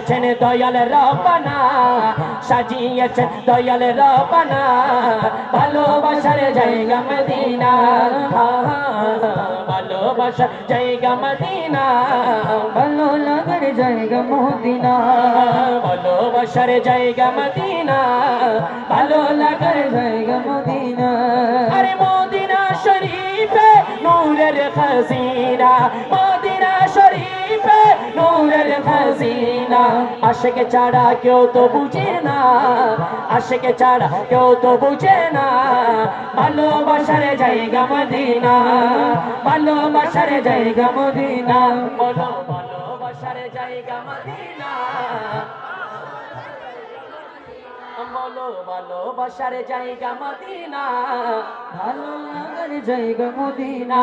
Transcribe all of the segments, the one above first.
সাজিয়েছেন দয়াল রবানা সাজিয়েছেন দয়াল রবানা ভালোবাসার জায়গা মদিনা ভালোবাসার জায়গা মদিনা ভালো লাগার জায়গা মদিনা ভালোবাসার জায়গা মদিনা ভালো লাগার জায়গা মদিনা। আরে মদিনা শরীফে নূরের খাজিনা নূরের খাজিনা। আশেকে ছাড়া কেউ তো বুঝে না। আশেকে ছাড়া কেউ তো বুঝে না। ভালোবাসার জায়গা মদিনা। ভালোবাসার জায়গা মদিনা। বলো ভালোবাসার জায়গা মদিনা। বলো ভালোবাসার জায়গা মদিনা। ভালো লাগার জায়গা মদিনা।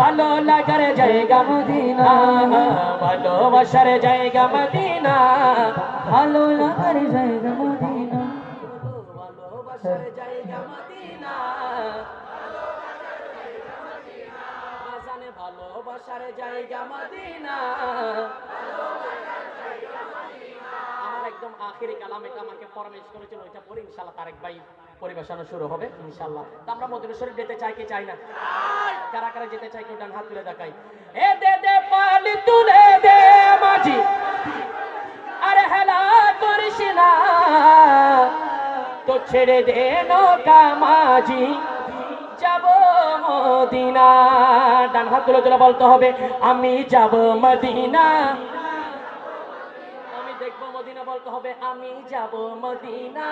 ভালো লাগার জায়গা মদিনা। ভালোবাসার জায়গা মদিনা। ভালো লাগার জায়গা মদিনা। ভালোবাসার জায়গা মদিনা ভালোবাসার জায়গা মদিনা আমার একদম আখেরি কালাম এটা আমাকে ফরমেশ করেছিল ওইটা পরে ইনশাল্লাহ তারেক ভাই। পরিবেশনা শুরু হবে ইনশাল্লাহ তা আমরা শরীফ যেতে চাই কি চাই না? কারা কারা যেতে চাই কেউ ডান হাত তুলে দেখাই। এ দে দে পালি তুলে দে মাঝি। আরে হেলা করিস না। তো ছেড়ে দে নৌকা মাঝি। যাব মদিনা। ডান হাত তুলে তুলে বলতে হবে, আমি যাব মদিনা। আমি দেখব মদিনা বলতে হবে, আমি যাব মদিনা।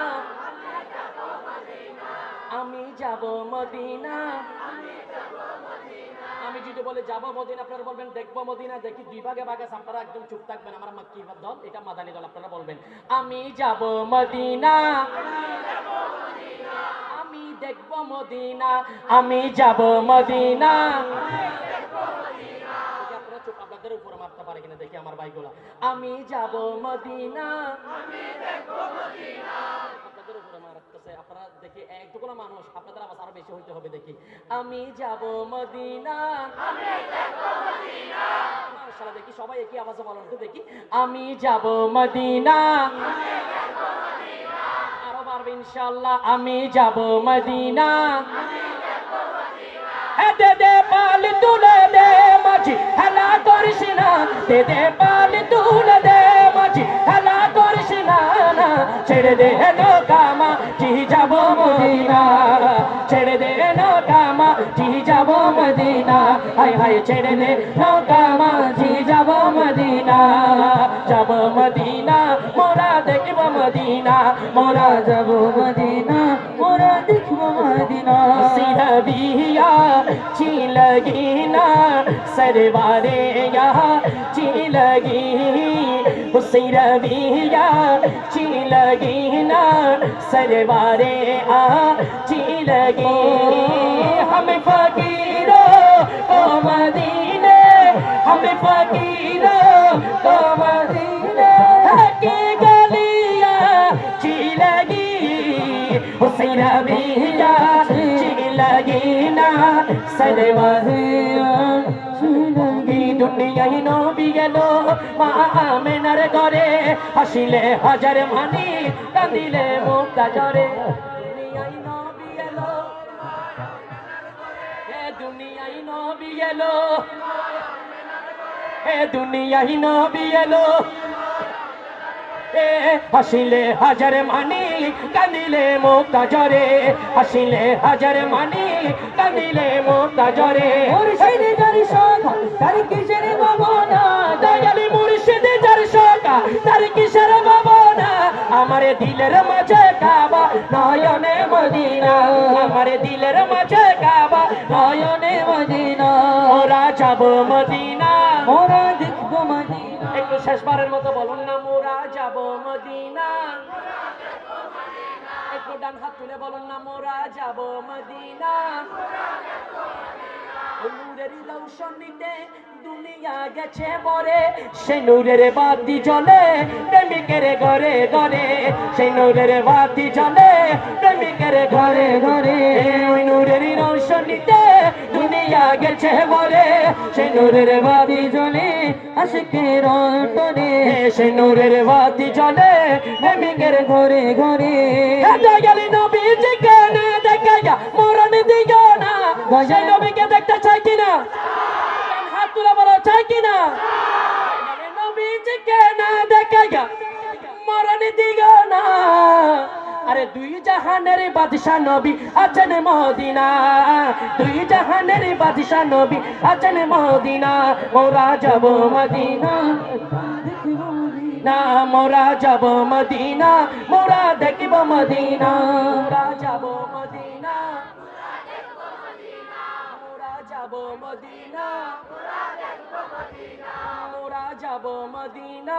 আমি যাব মদিনা। আমি যদি বলে যাব মদিনা, আপনারা বলবেন, দেখব মদিনা, দেখি দুই ভাগে ভাগে আপনারা একদম চুপ থাকবেন। আমার মাক্কি দল এটা মাদানি দল, আপনারা বলবেন, আমি যাব মদিনা। আমি দেখব মদিনা। আমি যাব মদিনা। আপনাদের উপরে মারতে পারে দেখি আমার ভাইগুলা। আমি যাব মদিনা। আপনাদের উপরে মারতেছে আপনারা দেখি একটুকুনা মানুষ আপনাদের আওয়াজ আরও বেশি হইতে হবে দেখি। আমি যাব মদিনা। মাশাআল্লাহ দেখি সবাই একই আওয়াজে বলেন তো দেখি। আমি যাব মদিনা। আরও পারবে ইনশাআল্লাহ আমি যাব মদিনা। এ দে দে পাল তুলে দে মাঝি হেলা করিস না। দে দে পাল তুলে দে মাঝি হেলা করিস না। ছেড়ে দে নৌকামা চিহি যাব মদিনা। ছেড়ে দে নৌকামা চিহি যাব মদিনা। হাই হাই ছেড়ে দে নৌকামা চিহি যাব মদিনা। যাব মদিনা, মোরা দেখব মদিনা। মোরা যাব মদিনা, মোরা দেখব মদিনা। সিরা চিলগিনা ছি লগিনা সরবারে ইয়া ছি सिरबिया ची लगी ना सरवारे आ ची लगी हम फकीरों को मदीने हम फकीरों को मदीने की गलियां ची लगी हुसैन बिया দুনিয়ায় নবী গেল। মা আমেনার ঘরে হাসিলে হাজার মানি, কাঁদিলে মুক্তা জরে এ হাসিলে হাজার মানি, কাঁদিলে মুক্তা জরে হাসিলে হাজার মানি কাঁদিলে মুক্তা জরে মুর্শিদে যার সখা তার কিসের ভাবনা দয়ালি মুর্শিদে যার শোকা তার কিসের ভাবনা আমার দিলের মাঝে কাবা নয়নে মদিনা। আমার দিলের মাঝে কাবা নয়নে মদিনা। ওরা যাব মদিনা। মোরা দেখব মদিনা। একটু শেষবারের মতো বলুন না মোরা যাব মদিনা। ডান হাত তুলে না, মোরা যাব মদিনা। নূরের দুনিয়া গেছে মরে সেই নূরের বাতি জ্বলে প্রেমিকের ঘরে ঘরে। সেই নূরের বাতি জ্বলে প্রেমিকের ঘরে ঘরে। ওই নূরের রৌশনীতে দুনিয়া গেছে মরে সেই নূরের বাতি জ্বলে, আশিকের অন্তরে। সেই নূরের বাতি জ্বলে প্রেমিকের ঘরে ঘরে। গেলি নবীজিকে না দেখা মরণ দিও না। সেই নবীকে দেখতে চাই কিনা? হাত তুলে বলো চাই কিনা? আরে নবীজিকে না দেখা মরণ দিও না। আরে দুই জাহানের বাদশাহ নবী আছেন মদিনা। দুই জাহানের বাদশাহ নবী আছেন মদিনা। মোরা যাব মদিনা। না, মোরা যাব মদিনা। মোরা দেখব মদিনা। মোরা যাব মদিনা। মোরা যাব মদিনা। মোরা যাব মদিনা।